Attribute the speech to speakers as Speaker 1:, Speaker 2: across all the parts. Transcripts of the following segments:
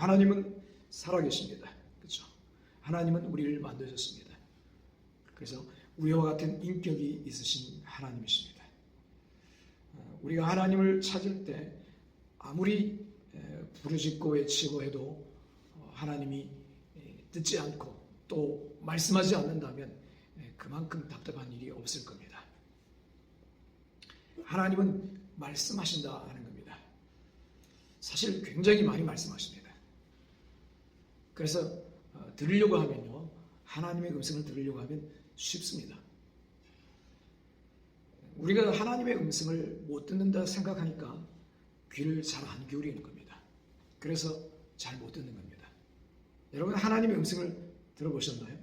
Speaker 1: 하나님은 살아계십니다. 그렇죠? 하나님은 우리를 만드셨습니다. 그래서 우리와 같은 인격이 있으신 하나님이십니다. 어, 우리가 하나님을 찾을 때 아무리 에, 부르짖고 외치고 해도 어, 하나님이 에, 듣지 않고 또 말씀하지 않는다면 에, 그만큼 답답한 일이 없을 겁니다. 하나님은 말씀하신다 하는 겁니다. 사실 굉장히 많이 말씀하십니다. 그래서 어, 들으려고 하면요. 하나님의 음성을 들으려고 하면 쉽습니다. 우리가 하나님의 음성을 못 듣는다 생각하니까 귀를 잘 안 기울이는 겁니다. 그래서 잘 못 듣는 겁니다. 여러분 하나님의 음성을 들어보셨나요?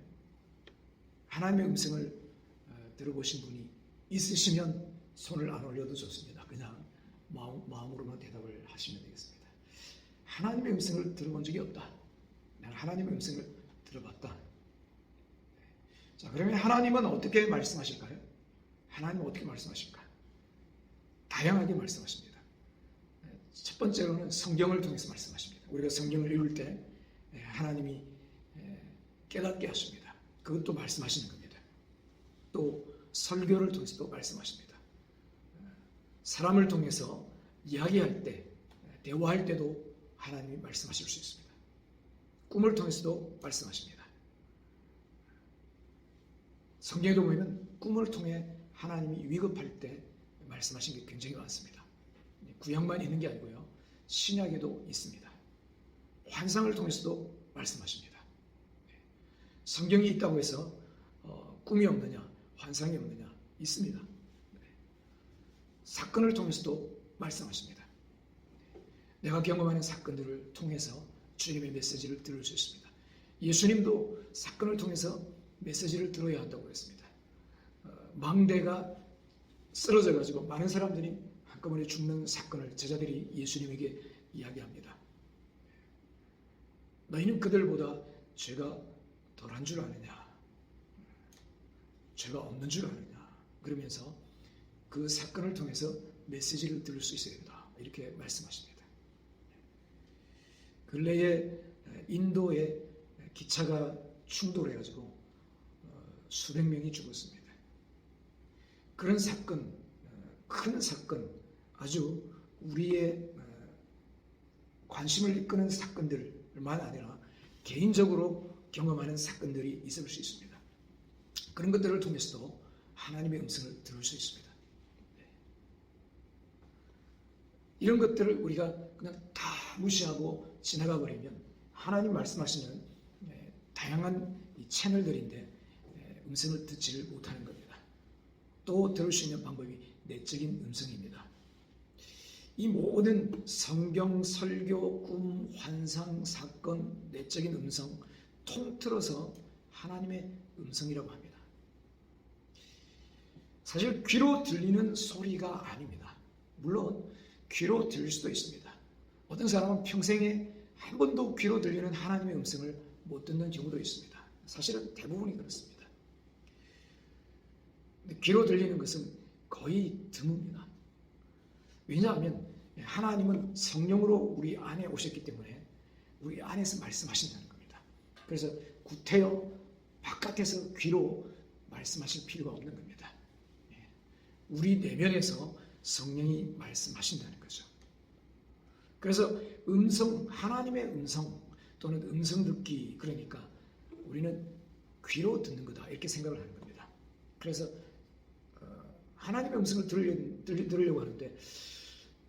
Speaker 1: 하나님의 음성을 어, 들어보신 분이 있으시면 손을 안 올려도 좋습니다. 그냥 마음, 마음으로만 대답을 하시면 되겠습니다. 하나님의 음성을 들어본 적이 없다. 나는 하나님의 음성을 들어봤다. 자, 그러면 하나님은 어떻게 말씀하실까요? 하나님은 어떻게 말씀하실까? 다양하게 말씀하십니다. 첫 번째로는 성경을 통해서 말씀하십니다. 우리가 성경을 읽을 때 하나님이 깨닫게 하십니다. 그것도 말씀하시는 겁니다. 또 설교를 통해서도 말씀하십니다. 사람을 통해서 이야기할 때, 대화할 때도 하나님이 말씀하실 수 있습니다. 꿈을 통해서도 말씀하십니다. 성경에도 보면 꿈을 통해 하나님이 위급할 때 말씀하신 게 굉장히 많습니다. 구약만 있는 게 아니고요. 신약에도 있습니다. 환상을 통해서도 말씀하십니다. 성경이 있다고 해서 어, 꿈이 없느냐, 환상이 없느냐 있습니다. 사건을 통해서도 말씀하십니다. 내가 경험하는 사건들을 통해서 주님의 메시지를 들을 수 있습니다. 예수님도 사건을 통해서 메시지를 들어야 한다고 했습니다. 어, 망대가 쓰러져 가지고 많은 사람들이 한꺼번에 죽는 사건을 제자들이 예수님에게 이야기합니다. 너희는 그들보다 죄가 덜한 줄 아느냐? 죄가 없는 줄 아느냐? 그러면서 그 사건을 통해서 메시지를 들을 수 있어야 된다. 이렇게 말씀하십니다. 근래에 인도에 기차가 충돌해가지고 어, 수백 명이 죽었습니다. 그런 사건, 어, 큰 사건, 아주 우리의 어, 관심을 이끄는 사건들만 아니라 개인적으로 경험하는 사건들이 있을 수 있습니다. 그런 것들을 통해서도 하나님의 음성을 들을 수 있습니다. 네. 이런 것들을 우리가 그냥 다 무시하고 지나가 버리면 하나님 말씀하시는 네, 다양한 채널들인데 네, 음성을 듣지를 못하는 겁니다. 또 들을 수 있는 방법이 내적인 음성입니다. 이 모든 성경, 설교, 꿈, 환상, 사건, 내적인 음성 통틀어서 하나님의 음성이라고 합니다. 사실 귀로 들리는 소리가 아닙니다. 물론 귀로 들릴 수도 있습니다. 어떤 사람은 평생에 한 번도 귀로 들리는 하나님의 음성을 못 듣는 경우도 있습니다. 사실은 대부분이 그렇습니다. 귀로 들리는 것은 거의 드뭅니다. 왜냐하면 하나님은 성령으로 우리 안에 오셨기 때문에 우리 안에서 말씀하신다는 겁니다. 그래서 구태여 바깥에서 귀로 말씀하실 필요가 없는 겁니다. 예. 우리 내면에서 성령이 말씀하신다는 거죠. 그래서 음성, 하나님의 음성 또는 음성 듣기 그러니까 우리는 귀로 듣는 거다 이렇게 생각을 하는 겁니다. 그래서 어, 하나님의 음성을 들으려고, 들으려 고 하는데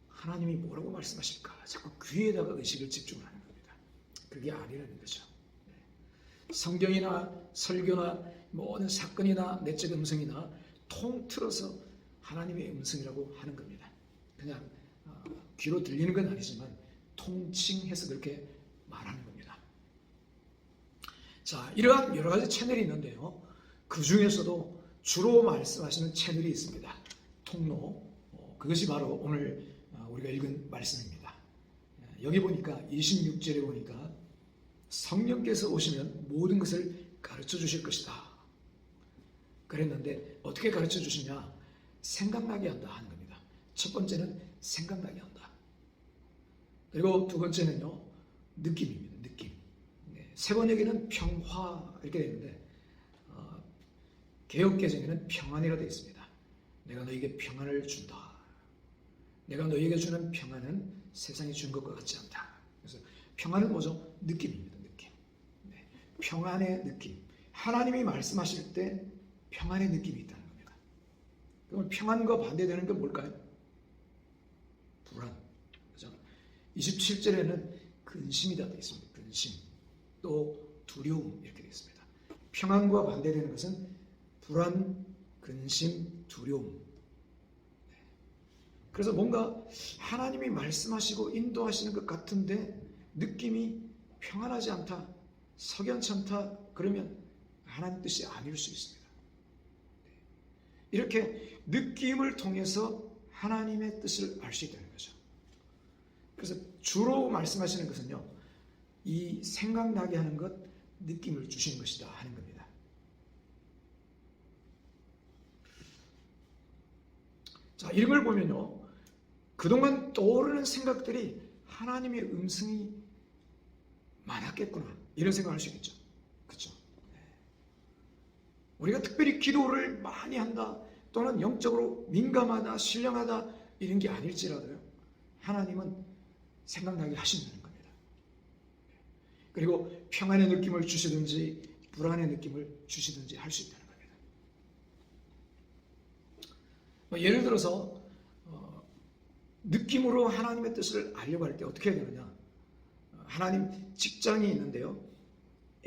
Speaker 1: 하나님이 뭐라고 말씀하실까 자꾸 귀에다가 의식을 집중을 하는 겁니다. 그게 아니라는 거죠. 네. 성경이나 설교나 모든 사건이나 내적 음성이나 통틀어서 하나님의 음성이라고 하는 겁니다. 그냥 어, 귀로 들리는 건 아니지만 통칭해서 그렇게 말하는 겁니다. 자, 이러한 여러 가지 채널이 있는데요. 그 중에서도 주로 말씀하시는 채널이 있습니다. 통로. 어, 그것이 바로 오늘 어, 우리가 읽은 말씀입니다. 여기 보니까 26절에 보니까 성령께서 오시면 모든 것을 가르쳐 주실 것이다. 그랬는데 어떻게 가르쳐 주시냐? 생각나게 한다 하는 겁니다. 첫 번째는 생각나게 한다. 그리고 두 번째는요, 느낌입니다. 느낌. 네, 세 번역에는 평화 이렇게 되어 있는데 어, 개혁 개정에는 평안이라 되어 있습니다. 내가 너에게 평안을 준다. 내가 너에게 주는 평안은 세상이 준 것과 같지 않다. 그래서 평안은 뭐죠? 느낌입니다. 느낌. 네, 평안의 느낌. 하나님이 말씀하실 때 평안의 느낌이 있다는 겁니다. 그러면 평안과 반대되는 게 뭘까요? 불안. 그죠? 27절에는 근심이다 되어 있습니다. 근심. 또 두려움 이렇게 되어 있습니다. 평안과 반대되는 것은 불안, 근심, 두려움. 네. 그래서 뭔가 하나님이 말씀하시고 인도하시는 것 같은데 느낌이 평안하지 않다, 석연치 않다, 그러면 하나님 뜻이 아닐 수 있습니다. 네. 이렇게 느낌을 통해서 하나님의 뜻을 알수 거죠. 그래서 주로 말씀하시는 것은요, 이 생각나게 하는 것, 느낌을 주시는 것이다 하는 겁니다. 자, 이런 걸 보면요, 그동안 떠오르는 생각들이 하나님의 음성이 많았겠구나. 이런 생각을 할수 있겠죠. 그렇죠? 우리가 특별히 기도를 많이 한다, 또는 영적으로 민감하다, 신령하다, 이런 게 아닐지라도요, 하나님은 생각나게 하신다는 겁니다. 그리고 평안의 느낌을 주시든지, 불안의 느낌을 주시든지 할 수 있다는 겁니다. 뭐 예를 들어서, 어, 느낌으로 하나님의 뜻을 알려고 할 때 어떻게 해야 되느냐? 어, 하나님 직장이 있는데요.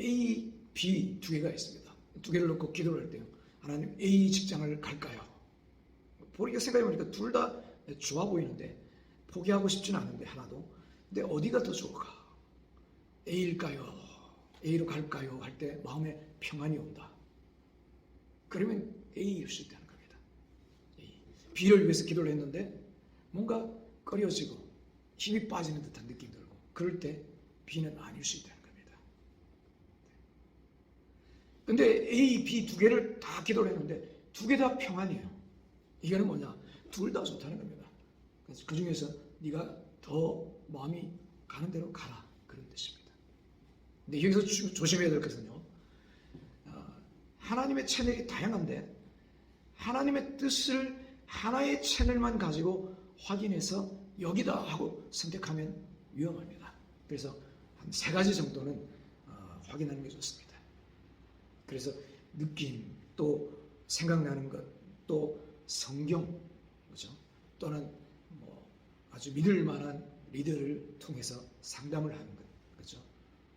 Speaker 1: A, B 두 개가 있습니다. 두 개를 놓고 기도를 할 때요. 하나님 A 직장을 갈까요? 우리가 생각해 보니까 둘 다 좋아 보이는데 포기하고 싶지는 않은데 하나도. 근데 어디가 더 좋을까? A일까요? A로 갈까요? 할 때 마음에 평안이 온다. 그러면 A일 수 있다는 겁니다. A. B를 위해서 기도를 했는데 뭔가 꺼려지고 힘이 빠지는 듯한 느낌 들고 그럴 때 B는 아닐 수 있다는 겁니다. 근데 A, B 두 개를 다 기도를 했는데 두 개 다 평안이에요. 이거는 뭐냐? 둘 다 좋다는 겁니다. 그래서 그 중에서 네가 더 마음이 가는 대로 가라 그런 뜻입니다. 근데 여기서 주- 조심해야 될 것은요. 어, 하나님의 채널이 다양한데 하나님의 뜻을 하나의 채널만 가지고 확인해서 여기다 하고 선택하면 위험합니다. 그래서 한 세 가지 정도는 어, 확인하는 게 좋습니다. 그래서 느낌, 또 생각나는 것, 또 성경, 그죠? 또는 뭐 아주 믿을 만한 리더를 통해서 상담을 하는 것, 그죠?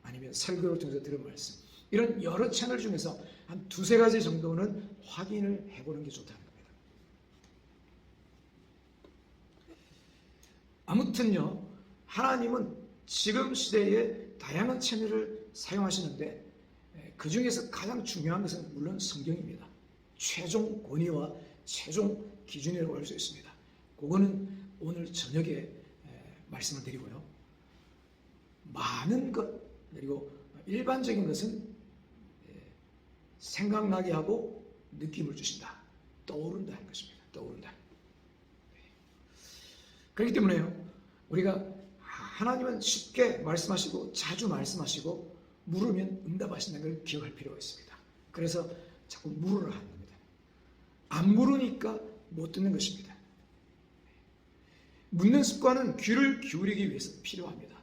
Speaker 1: 아니면 설교를 통해서 들은 말씀. 이런 여러 채널 중에서 한 두세 가지 정도는 확인을 해보는 게 좋다는 겁니다. 아무튼요, 하나님은 지금 시대에 다양한 채널을 사용하시는데 그 중에서 가장 중요한 것은 물론 성경입니다. 최종 권위와 최종 기준이라고 할 수 있습니다. 그거는 오늘 저녁에 에, 말씀을 드리고요. 많은 것 그리고 일반적인 것은 에, 생각나게 하고 느낌을 주신다. 떠오른다 하는 것입니다. 떠오른다. 그렇기 때문에요. 우리가 하나님은 쉽게 말씀하시고 자주 말씀하시고 물으면 응답하신다는 걸 기억할 필요가 있습니다. 그래서 자꾸 물으라 하는 겁니다. 안 물으니까 못 듣는 것입니다. 묻는 습관은 귀를 기울이기 위해서 필요합니다.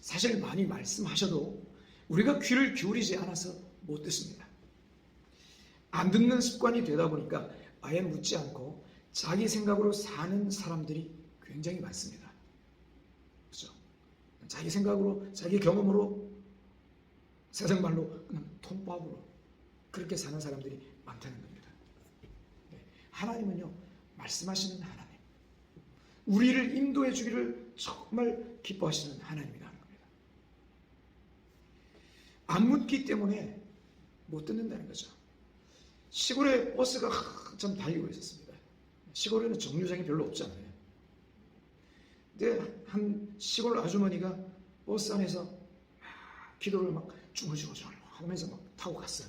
Speaker 1: 사실 많이 말씀하셔도 우리가 귀를 기울이지 않아서 못 듣습니다. 안 듣는 습관이 되다 보니까 아예 묻지 않고 자기 생각으로 사는 사람들이 굉장히 많습니다. 그렇죠? 자기 생각으로, 자기 경험으로, 세상 말로 그냥 통밥으로 그렇게 사는 사람들이 많다는 겁니다. 네. 하나님은요, 말씀하시는 하나님. 우리를 인도해 주기를 정말 기뻐하시는 하나님이라는 겁니다. 안 묻기 때문에 못 듣는다는 거죠. 시골에 버스가 좀 달리고 있었습니다. 시골에는 정류장이 별로 없잖아요. 근데 한 시골 아주머니가 버스 안에서 막 기도를 막 중얼중얼 하면서 막 타고 갔어요.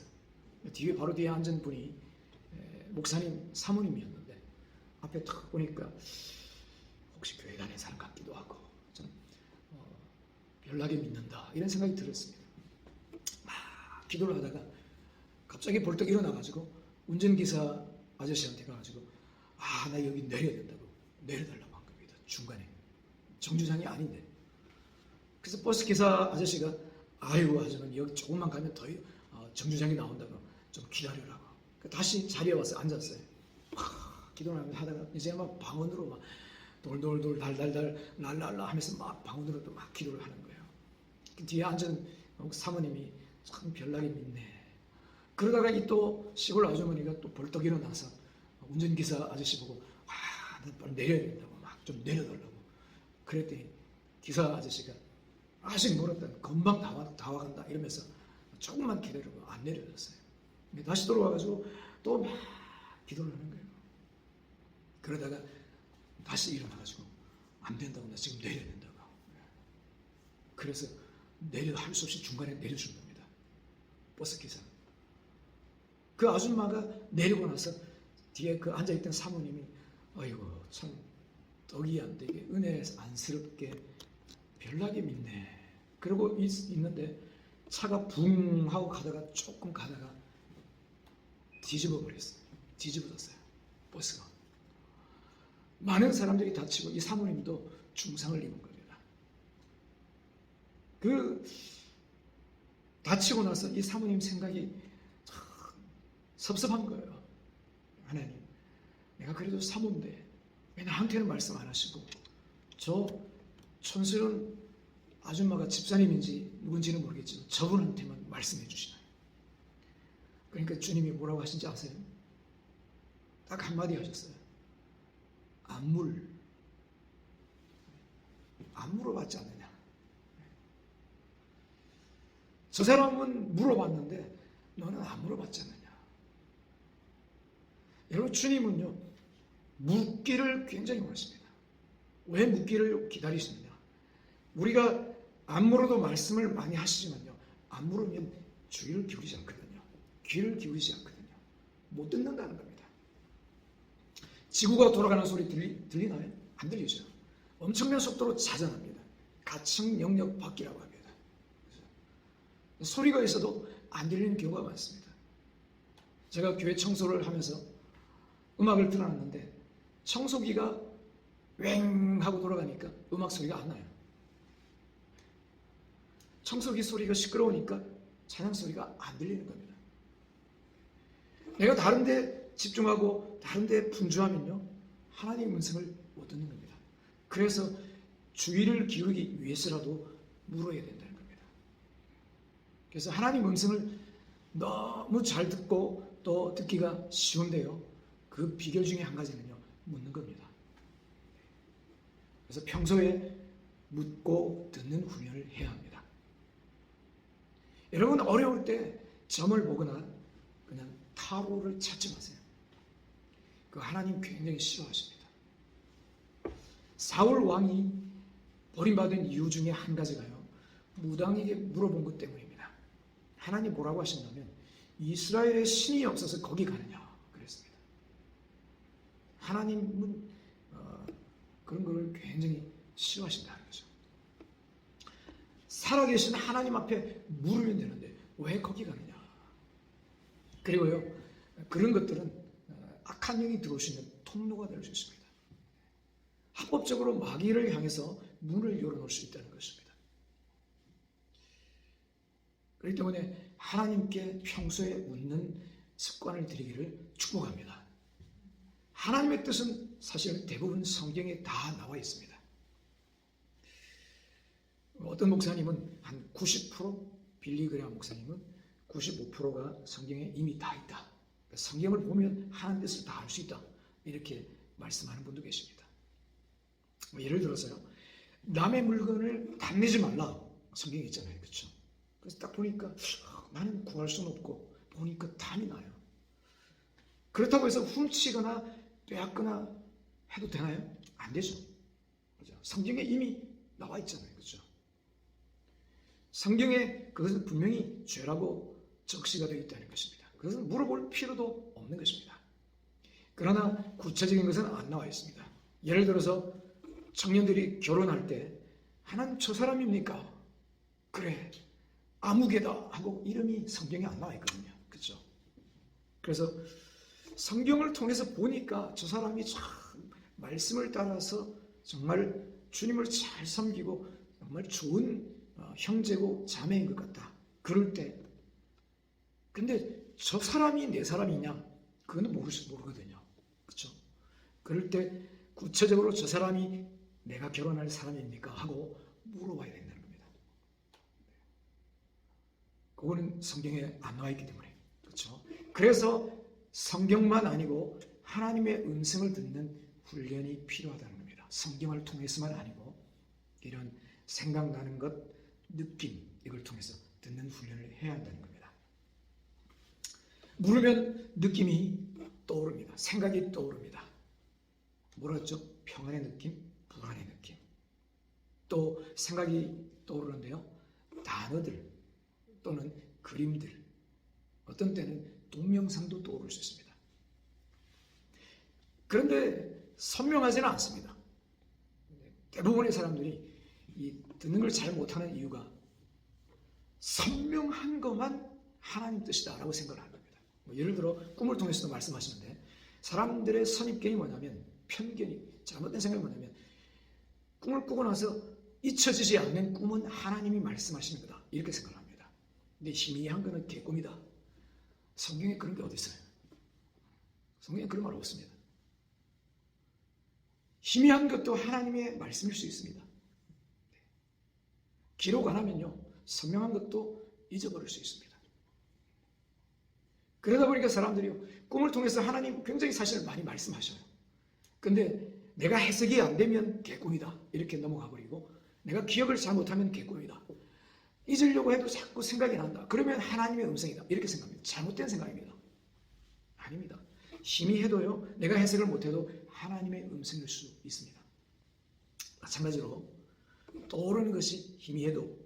Speaker 1: 뒤에 바로 뒤에 앉은 분이 에, 목사님 사모님이었는데 앞에 탁 보니까 혹시 교회 다니는 사람 같기도 하고 좀 어, 별나게 믿는다 이런 생각이 들었습니다. 막 기도를 하다가 갑자기 벌떡 일어나가지고 운전기사 아저씨한테 가가지고 아 나 여기 내려야 된다고 내려달라고 한 겁니다. 중간에 정류장이 아닌데 그래서 버스 기사 아저씨가 아이고 하지만 여기 조금만 가면 더 어, 정류장이 나온다고 좀 기다려라고 그 다시 자리에 와서 앉았어요. 하, 기도를 하다가 이제 막 방언으로 막 돌돌돌 달달달 랄랄라 하면서 막 방언으로 또막 기도를 하는 거예요. 그 뒤에 앉은 사모님이 참 별나게 믿네. 그러다가 이 또 시골 아주머니가 또 벌떡 일어나서 운전기사 아저씨 보고 아, 나 빨리 내려야 된다고 막 좀 내려달라고 그랬더니 기사 아저씨가 아직 멀었다 금방 다, 와, 다 와간다 이러면서 조금만 기다리고 안 내려졌어요. 다시 돌아와가지고 또 막 기도를 하는 거예요. 그러다가 다시 일어나가지고 안 된다고 나 지금 내려야 된다고. 그래서 내려 할 수 없이 중간에 내려준 겁니다. 버스 기사. 그 아줌마가 내리고 나서 뒤에 그 앉아있던 사모님이 아이고 참 떡이 안 되게 은혜 안스럽게 별나게 믿네. 그러고 있, 있는데 차가 붕 하고 가다가 조금 가다가 뒤집어 버렸어요. 뒤집어졌어요. 버스가. 많은 사람들이 다치고 이 사모님도 중상을 입은 겁니다. 그 다치고 나서 이 사모님 생각이 참 섭섭한 거예요. 하나님, 내가 그래도 사모인데 왜 나한테는 말씀 안 하시고 저 촌스러운 아줌마가 집사님인지 누군지는 모르겠지만 저분한테만 말씀해 주시나요? 그러니까 주님이 뭐라고 하신지 아세요? 딱 한마디 하셨어요. 안 물. 안 물어봤지 않느냐. 저 사람은 물어봤는데 너는 안 물어봤지 않느냐. 여러분 주님은요 묻기를 굉장히 원하십니다. 왜 묻기를 기다리시느냐? 우리가 안 물어도 말씀을 많이 하시지만요 안 물으면 주의를 기울이지 않거든요. 귀를 기울이지 않거든요. 못 듣는다는 겁니다. 지구가 돌아가는 소리 들리, 들리나요? 안 들리죠. 엄청난 속도로 자전합니다. 가층 영역 밖이라고 합니다. 소리가 있어도 안 들리는 경우가 많습니다. 제가 교회 청소를 하면서 음악을 틀어놨는데 청소기가 웽 하고 돌아가니까 음악 소리가 안 나요. 청소기 소리가 시끄러우니까 찬양 소리가 안 들리는 겁니다. 내가 다른데 집중하고 다른 데 분주하면요 하나님 음성을 못 듣는 겁니다. 그래서 주의를 기울이기 위해서라도 물어야 된다는 겁니다. 그래서 하나님 음성을 너무 잘 듣고 또 듣기가 쉬운데요. 그 비결 중에 한 가지는요 묻는 겁니다. 그래서 평소에 묻고 듣는 훈련을 해야 합니다. 여러분 어려울 때 점을 보거나 그냥 타로를 찾지 마세요. 그 하나님 굉장히 싫어하십니다. 사울 왕이 버림받은 이유 중에 한 가지가요. 무당에게 물어본 것 때문입니다. 하나님 뭐라고 하셨냐면 이스라엘의 신이 없어서 거기 가느냐 그랬습니다. 하나님은 어, 그런 걸 굉장히 싫어하신다는 거죠. 살아계신 하나님 앞에 물으면 되는데 왜 거기 가느냐. 그리고요 그런 것들은 어, 악한 영이 들어오시는 통로가 될 수 있습니다. 합법적으로 마귀를 향해서 문을 열어놓을 수 있다는 것입니다. 그렇기 때문에 하나님께 평소에 묻는 습관을 들이기를 축복합니다. 하나님의 뜻은 사실 대부분 성경에 다 나와 있습니다. 어떤 목사님은 한 90%, 빌리그레아 목사님은 95%가 성경에 이미 다 있다. 성경을 보면 하나님 뜻을 다 알 수 있다. 이렇게 말씀하는 분도 계십니다. 뭐 예를 들어서요. 남의 물건을 탐내지 말라. 성경에 있잖아요. 그렇죠? 그래서 딱 보니까 아, 나는 구할 수는 없고 보니까 탐이 나요. 그렇다고 해서 훔치거나 빼앗거나 해도 되나요? 안 되죠. 그죠? 성경에 이미 나와 있잖아요. 그죠? 성경에 그것은 분명히 죄라고 적시가 되어 있다는 것입니다. 그것은 물어볼 필요도 없는 것입니다. 그러나 구체적인 것은 안 나와 있습니다. 예를 들어서 청년들이 결혼할 때 하나님 저 사람입니까? 그래 아무개다 하고 이름이 성경에 안 나와 있거든요. 그렇죠? 그래서 성경을 통해서 보니까 저 사람이 참 말씀을 따라서 정말 주님을 잘 섬기고 정말 좋은 어, 형제고 자매인 것 같다. 그럴 때 근데 저 사람이 내 사람이냐? 그건 모르, 모르거든요. 그렇죠? 그럴 때 구체적으로 저 사람이 내가 결혼할 사람입니까? 하고 물어봐야 된다는 겁니다. 그거는 성경에 안 나와 있기 때문에. 그렇죠? 그래서 성경만 아니고 하나님의 음성을 듣는 훈련이 필요하다는 겁니다. 성경을 통해서만 아니고 이런 생각나는 것, 느낌 이걸 통해서 듣는 훈련을 해야 한다는 겁니다. 물으면 느낌이 떠오릅니다. 생각이 떠오릅니다. 뭐랬죠? 평안의 느낌, 불안의 느낌. 또 생각이 떠오르는데요. 단어들 또는 그림들. 어떤 때는 동영상도 떠오를 수 있습니다. 그런데 선명하지는 않습니다. 대부분의 사람들이 이 듣는 걸 잘 못하는 이유가 선명한 것만 하나님 뜻이다라고 생각을 겁니다. 뭐 예를 들어 꿈을 통해서도 말씀하시는데 사람들의 선입견이 뭐냐면 편견이 잘못된 생각이 뭐냐면 꿈을 꾸고 나서 잊혀지지 않는 꿈은 하나님이 말씀하시는 거다 이렇게 생각을 합니다. 근데 희미한 거는 개꿈이다. 성경에 그런 게 어디 있어요? 성경에 그런 말 없습니다. 희미한 것도 하나님의 말씀일 수 있습니다. 기록 안 하면요, 선명한 것도 잊어버릴 수 있습니다. 그러다 보니까 사람들이요, 꿈을 통해서 하나님 굉장히 사실을 많이 말씀하셔요. 근데 내가 해석이 안 되면 개꿈이다. 이렇게 넘어가 버리고, 내가 기억을 잘못하면 개꿈이다. 잊으려고 해도 자꾸 생각이 난다. 그러면 하나님의 음성이다. 이렇게 생각합니다. 잘못된 생각입니다. 아닙니다. 힘이 해도요, 내가 해석을 못해도 하나님의 음성일 수 있습니다. 마찬가지로 떠오르는 것이 희미해도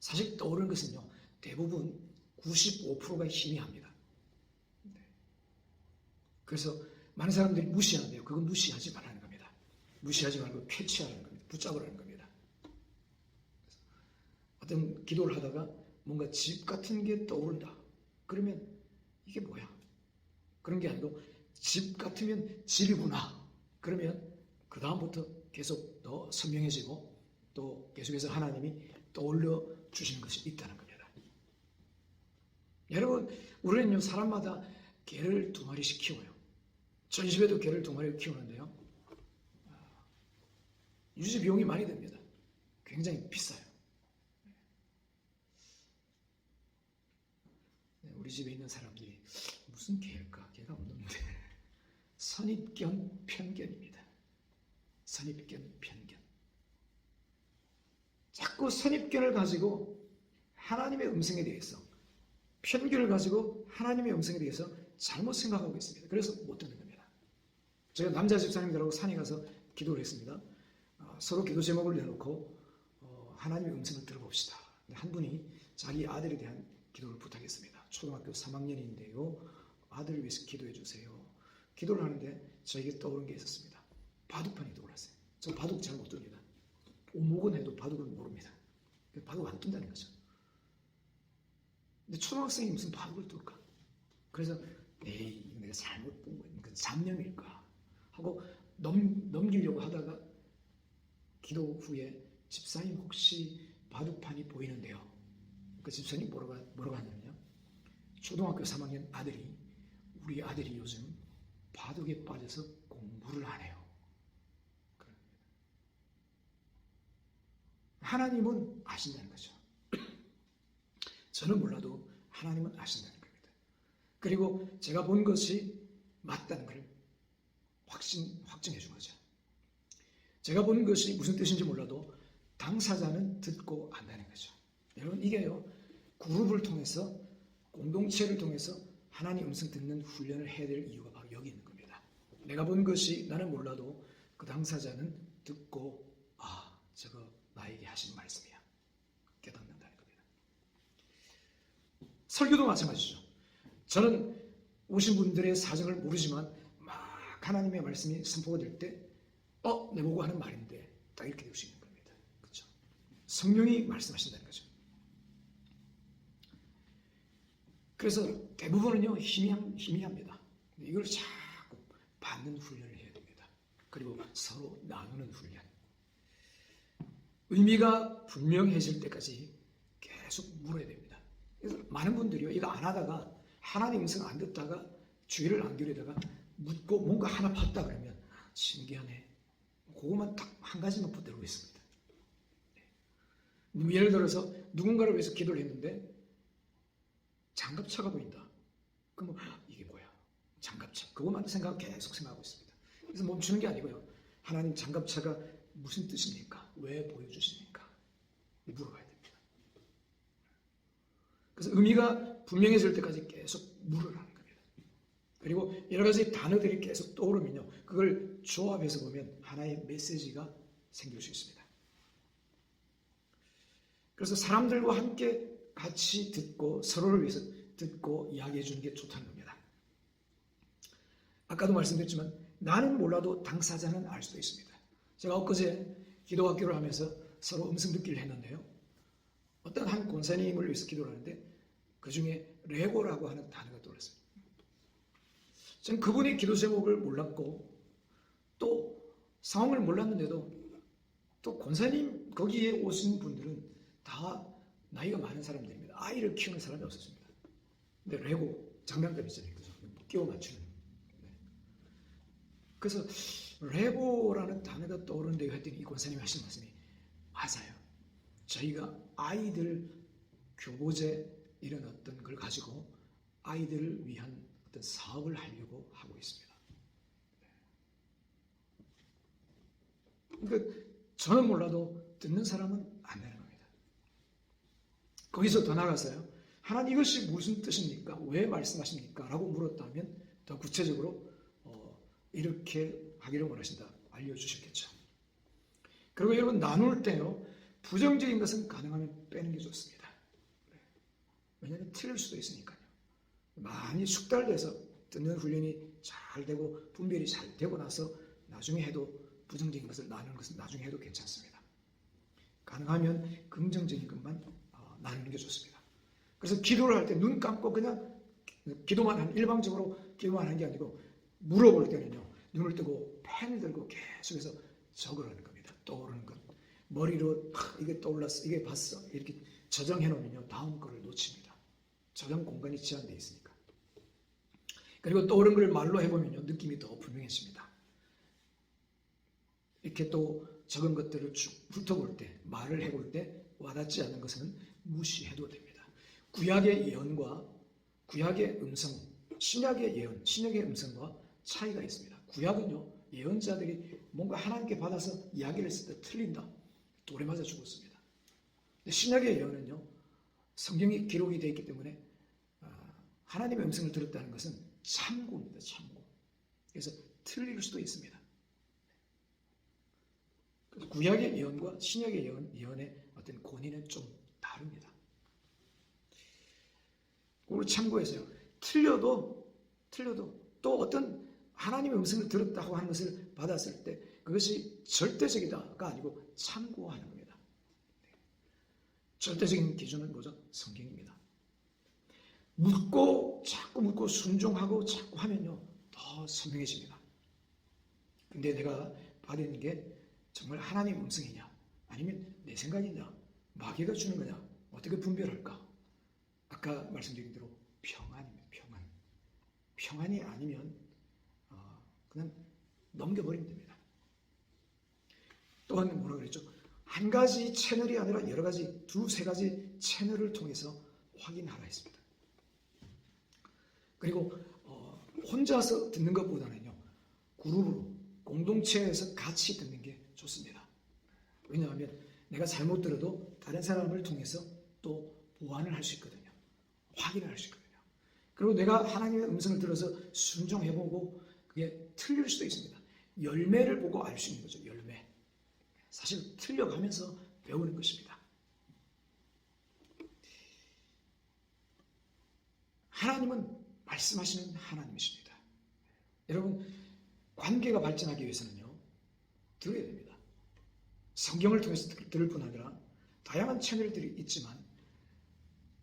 Speaker 1: 사실 떠오르는 것은요 대부분 95%가 희미합니다. 네. 그래서 많은 사람들이 무시하는데요. 그건 무시하지 말라는 겁니다. 무시하지 말고 캐치하라는 겁니다. 붙잡으라는 겁니다. 어떤 기도를 하다가 뭔가 집 같은 게 떠오른다. 그러면 이게 뭐야? 그런 게 아니고 집 같으면 집이구나. 그러면 그 다음부터 계속 더 선명해지고 또 계속해서 하나님이 떠올려 주시는 것이 있다는 겁니다. 여러분, 우리는요 사람마다 개를 두 마리씩 키워요. 저희 집에도 개를 두 마리를 키우는데요. 유지 비용이 많이 듭니다. 굉장히 비싸요. 네, 우리 집에 있는 사람들이 무슨 개일까? 개가 없는데 선입견 편견입니다. 선입견 편견. 자꾸 선입견을 가지고 하나님의 음성에 대해서 편견을 가지고 하나님의 음성에 대해서 잘못 생각하고 있습니다. 그래서 못 듣는 겁니다. 제가 남자 집사님들하고 산에 가서 기도를 했습니다. 어, 서로 기도 제목을 내놓고 어, 하나님의 음성을 들어봅시다. 한 분이 자기 아들에 대한 기도를 부탁했습니다. 초등학교 3학년인데요. 아들을 위해서 기도해 주세요. 기도를 하는데 저에게 떠오른 게 있었습니다. 바둑판이 떠올랐어요. 저 바둑 잘 못 둡니다. 오목은 해도 바둑을 모릅니다. 바둑 안 둔다는 거죠. 근데 초등학생이 무슨 바둑을 둘까? 그래서 에이 내가 잘못 본. 그 잡념일까? 하고 넘, 넘기려고 하다가 기도 후에 집사님 혹시 바둑판이 보이는데요. 그 집사님 뭐라고, 뭐라고 하냐면요. 초등학교 3학년 아들이 우리 아들이 요즘 바둑에 빠져서 공부를 안 해요. 하나님은 아신다는 거죠. 저는 몰라도 하나님은 아신다는 겁니다. 그리고 제가 본 것이 맞다는 걸 확신, 확정해 준 거죠. 제가 본 것이 무슨 뜻인지 몰라도 당사자는 듣고 안다는 거죠. 여러분, 이게요, 그룹을 통해서, 공동체를 통해서 하나님 음성 듣는 훈련을 해야 될 이유가 바로 여기 있는 겁니다. 내가 본 것이 나는 몰라도 그 당사자는 듣고, 아, 저거 나에게 하신 말씀이야. 깨닫는다는 겁니다. 설교도 마찬가지죠. 저는 오신 분들의 사정을 모르지만 막 하나님의 말씀이 선포가 될 때, 어, 내 보고 하는 말인데 딱 이렇게 될 수 있는 겁니다. 그렇죠? 성령이 말씀하신다는 거죠. 그래서 대부분은요 희미함, 희미합니다. 이걸 자꾸 받는 훈련을 해야 됩니다. 그리고 서로 나누는 훈련. 의미가 분명해질 때까지 계속 물어야 됩니다. 그래서 많은 분들이요 이거 안 하다가 하나님 음성 안 듣다가 주의를 안 기울이다가 묻고 뭔가 하나 봤다 그러면 신기하네. 그것만 딱 한 가지만 붙들고 있습니다. 네. 예를 들어서 누군가를 위해서 기도를 했는데 장갑차가 보인다. 그러면 이게 뭐야? 장갑차. 그것만 생각 계속 생각하고 있습니다. 그래서 멈추는 게 아니고요. 하나님 장갑차가 무슨 뜻입니까? 왜 보여주십니까? 물어봐야 됩니다. 그래서 의미가 분명해질 때까지 계속 겁니다. 그리고 여러 가지 단어들이 계속 떠오르면요. 그걸 조합해서 보면 하나의 메시지가 생길 수 있습니다. 그래서 사람들과 함께 같이 듣고 서로를 위해서 듣고 이야기해 주는 게 좋다는 겁니다. 아까도 말씀드렸지만 나는 몰라도 당사자는 알 수도 있습니다. 제가 엊그제 기도 학교를 하면서 서로 음성 듣기를 했는데요. 어떤 한 권사님을 위해서 기도를 하는데 그 중에 레고라고 하는 단어가 떠올랐어요. 저 는 그분의 기도 제목을 몰랐고 또 상황을 몰랐는데도 또 권사님 거기에 오신 분들은 다 나이가 많은 사람들입니다. 아이를 키우는 사람이 없었습니다. 근데 레고 장난감 있잖아요. 그죠? 끼워 맞추는. 네. 그래서 레고라는 단어가 떠오르는데 했더니 이 권사님이 하신 말씀이 맞아요. 저희가 아이들 교보제 이런 어떤 걸 가지고 아이들을 위한 어떤 사업을 하려고 하고 있습니다. 그러니까 저는 몰라도 듣는 사람은 안 되는 겁니다. 거기서 더 나가서요. 하나님 이것이 무슨 뜻입니까? 왜 말씀하십니까? 라고 물었다면 더 구체적으로 어, 이렇게 하기를 원하신다. 알려주셨겠죠. 그리고 여러분 나눌 때요. 부정적인 것은 가능하면 빼는 게 좋습니다. 왜냐하면 틀릴 수도 있으니까요. 많이 숙달돼서 듣는 훈련이 잘 되고 분별이 잘 되고 나서 나중에 해도 부정적인 것을 나누는 것은 나중에 해도 괜찮습니다. 가능하면 긍정적인 것만 어, 나누는 게 좋습니다. 그래서 기도를 할 때 눈 감고 그냥 기도만 한 일방적으로 기도만 하는 게 아니고 물어볼 때는요 눈을 뜨고 펜을 들고 계속해서 적으라는 겁니다. 떠오르는 것 머리로 이게 떠올랐어 이게 봤어 이렇게 저장해 놓으면요 다음 거를 놓칩니다. 저장 공간이 제한되어 있으니까. 그리고 떠오른 걸 말로 해보면요 느낌이 더 분명해집니다. 이렇게 또 적은 것들을 쭉 훑어볼 때 말을 해볼 때 와닿지 않는 것은 무시해도 됩니다. 구약의 예언과 구약의 음성, 신약의 예언, 신약의 음성과 차이가 있습니다. 구약은요 예언자들이 뭔가 하나님께 받아서 이야기를 했을 때 틀린다. 돌에 맞아 죽었습니다. 신약의 예언은요 성경이 기록이 되어 있기 때문에 아, 하나님의 음성을 들었다는 것은 참고입니다. 참고. 그래서 틀릴 수도 있습니다. 구약의 예언과 신약의 예언, 예언의 어떤 권위는 좀 다릅니다. 그걸 참고해서요. 틀려도 틀려도 또 어떤 하나님의 음성을 들었다고 하는 것을 받았을 때 그것이 절대적이다가 아니고 참고하는 겁니다. 절대적인 기준은 뭐죠? 성경입니다. 묻고 자꾸 묻고 순종하고 자꾸 하면요 더 선명해집니다. 근데 내가 받은 게 정말 하나님 음성이냐 아니면 내 생각이냐 마귀가 주는 거냐 어떻게 분별할까? 아까 말씀드린 대로 평안입니다. 평안. 평안이 아니면 어, 그냥 넘겨버리면 됩니다. 또한 뭐라 그랬죠? 한 가지 채널이 아니라 여러 가지 두 세 가지 채널을 통해서 확인하라 했습니다. 그리고 어, 혼자서 듣는 것보다는요 그룹으로 공동체에서 같이 듣는 게 좋습니다. 왜냐하면 내가 잘못 들어도 다른 사람을 통해서 또 보완을 할 수 있거든요. 확인을 할 수 있거든요. 그리고 내가 하나님의 음성을 들어서 순종해보고 그게 틀릴 수도 있습니다. 열매를 보고 알 수 있는 거죠. 열매. 사실 틀려가면서 배우는 것입니다. 하나님은 말씀하시는 하나님이십니다. 여러분 관계가 발전하기 위해서는요 들어야 됩니다. 성경을 통해서 들을 뿐 아니라 다양한 채널들이 있지만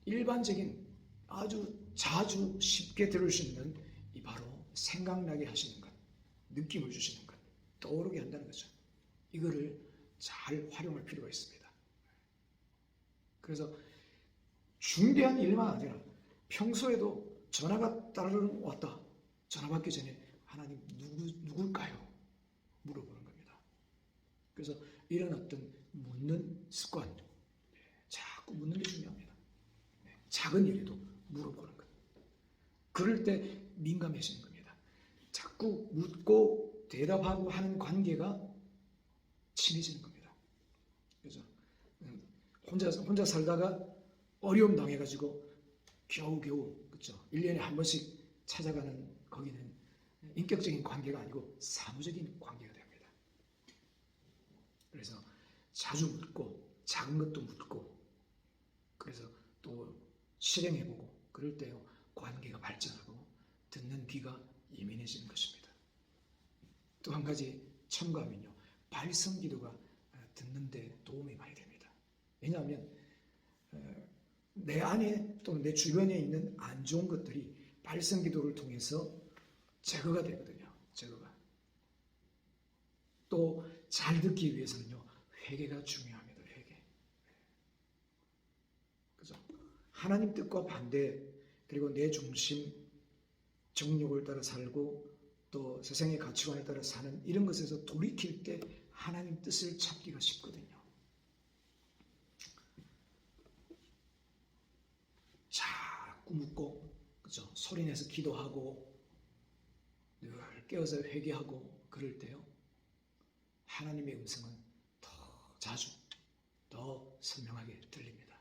Speaker 1: 일반적인 아주 자주 쉽게 들을 수 있는 이 바로 생각나게 하시는 것, 느낌을 주시는 것, 떠오르게 한다는 거죠. 이거를 잘 활용할 필요가 있습니다. 그래서 중대한 일만 아니라 평소에도 전화가 따르릉 왔다. 전화 받기 전에 하나님 누구 누굴까요? 물어보는 겁니다. 그래서 이런 어떤 묻는 습관, 네, 자꾸 묻는 게 중요합니다. 네, 작은 일에도 물어보는 것. 그럴 때 민감해지는 겁니다. 자꾸 묻고 대답하고 하는 관계가 친해지는 겁니다. 그죠? 음, 혼자 혼자 살다가 어려움 당해가지고 겨우겨우 그죠? 1년에 한 번씩 찾아가는 거기는 인격적인 관계가 아니고 사무적인 관계가 됩니다. 그래서 자주 묻고 작은 것도 묻고 그래서 또 실행해보고 그럴 때 관계가 발전하고 듣는 귀가 예민해지는 것입니다. 또 한 가지 첨가하면요. 발성 기도가 듣는데 도움이 많이 됩니다. 왜냐하면 어, 내 안에 또는 내 주변에 있는 안 좋은 것들이 발성 기도를 통해서 제거가 되거든요. 제거가. 또 잘 듣기 위해서는요. 회개가 중요합니다. 회개. 그죠? 하나님 뜻과 반대 그리고 내 중심 정욕을 따라 살고 또 세상의 가치관에 따라 사는 이런 것에서 돌이킬 때 하나님 뜻을 찾기가 쉽거든요. 자꾸 묻고 그죠? 소리내서 기도하고 늘 깨어서 회개하고 그럴 때요. 하나님의 음성은 더 자주 더 선명하게 들립니다.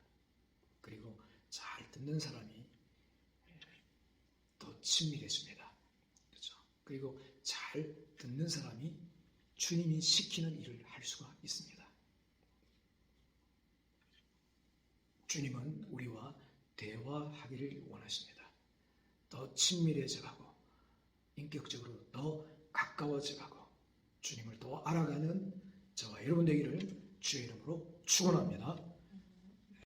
Speaker 1: 그리고 잘 듣는 사람이 더 친밀해집니다. 그렇죠? 그리고 잘 듣는 사람이 주님이 시키는 일을 할 수가 있습니다. 주님은 우리와 대화하기를 원하십니다. 더 친밀해져가고 인격적으로 더 가까워져가고 주님을 더 알아가는 저와 여러분 되기를 주의 이름으로 축원합니다.